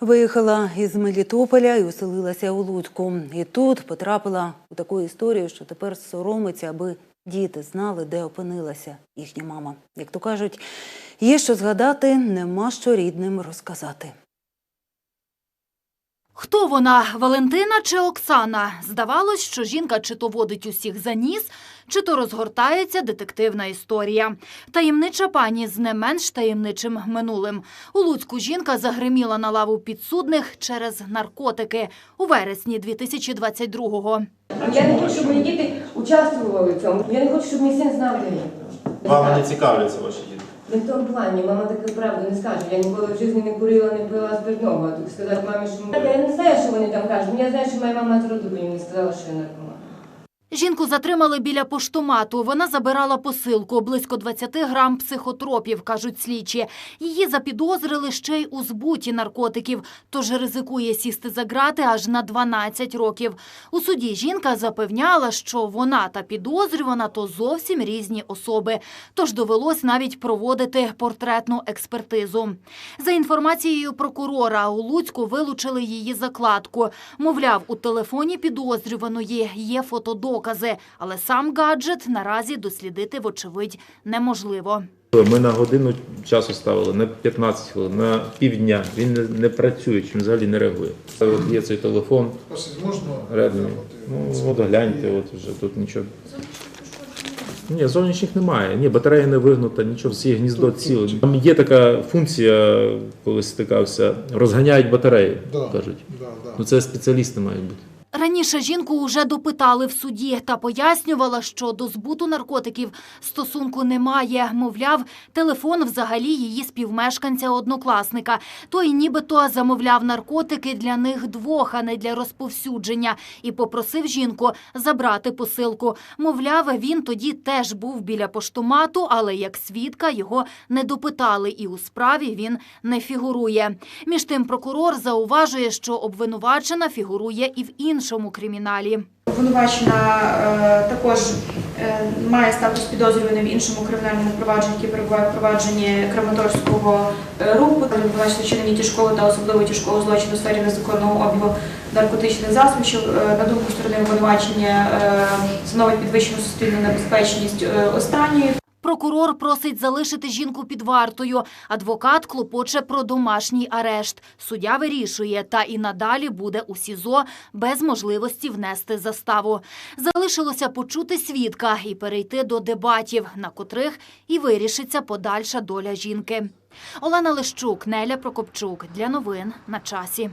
Виїхала із Мелітополя і оселилася у Луцьку. І тут потрапила у таку історію, що тепер соромиться, аби діти знали, де опинилася їхня мама. Як то кажуть, є що згадати, нема що рідним розказати. Хто вона, Валентина чи Оксана? Здавалось, що жінка чи то водить усіх за ніс, чи то розгортається детективна історія. Таємнича пані з не менш таємничим минулим. У Луцьку жінка загриміла на лаву підсудних через наркотики у вересні 2022-го. Я не хочу, щоб мої діти участвували в цьому. Я не хочу, щоб мій син знав, де я. Вами не цікавляться ваші діти. Не в тому плані, мама таку правду не скаже. Я ніколи в житті не курила, не пила спиртного. А тут сказати мамі, що я не знаю, що вони там кажуть. Я знаю, що моя мама з роду мені не сказала, що я наркоман. Жінку затримали біля поштомату. Вона забирала посилку близько 20 грам психотропів, кажуть слідчі. Її запідозрили ще й у збуті наркотиків, тож ризикує сісти за грати аж на 12 років. У суді жінка запевняла, що вона та підозрювана то зовсім різні особи. Тож довелось навіть проводити портретну експертизу. За інформацією прокурора, у Луцьку вилучили її закладку. Мовляв, у телефоні підозрюваної є фотодокази, але сам гаджет наразі дослідити, вочевидь, неможливо. Ми на годину часу ставили на 15 хвилин, на півдня. Він не, не працює, чи взагалі не реагує. От є цей телефон? Redmi. Ну, от гляньте, от вже тут нічого. Ні, зовнішніх немає. Ні, батарея не вигнута, нічого, всі гніздо ціле. Там є така функція, коли стикався, розганяють батареї, Да. кажуть. Да, да. Ну це спеціалісти мають бути. Раніше жінку уже допитали в суді та пояснювала, що до збуту наркотиків стосунку немає. Мовляв, телефон взагалі її співмешканця-однокласника. Той нібито замовляв наркотики для них двох, а не для розповсюдження, і попросив жінку забрати посилку. Мовляв, він тоді теж був біля поштомату, але як свідка його не допитали, і у справі він не фігурує. Між тим прокурор зауважує, що обвинувачена фігурує і в іншому криміналі. Обвинувачена е, також е, має статус підозрюваної в іншому кримінальному провадженні, яке перебуває в провадженні Краматорського е, руху. Обвинувачена вчинення тяжкого та особливо тяжкого злочину у сфері незаконного обігу наркотичних засобів, що на думку сторони обвинувачення становить підвищену суспільну небезпечність останньої. Прокурор просить залишити жінку під вартою. Адвокат клопоче про домашній арешт. Суддя вирішує, та і надалі буде у СІЗО без можливості внести заставу. Залишилося почути свідка і перейти до дебатів, на котрих і вирішиться подальша доля жінки. Олена Лищук, Неля Прокопчук. Для новин на часі.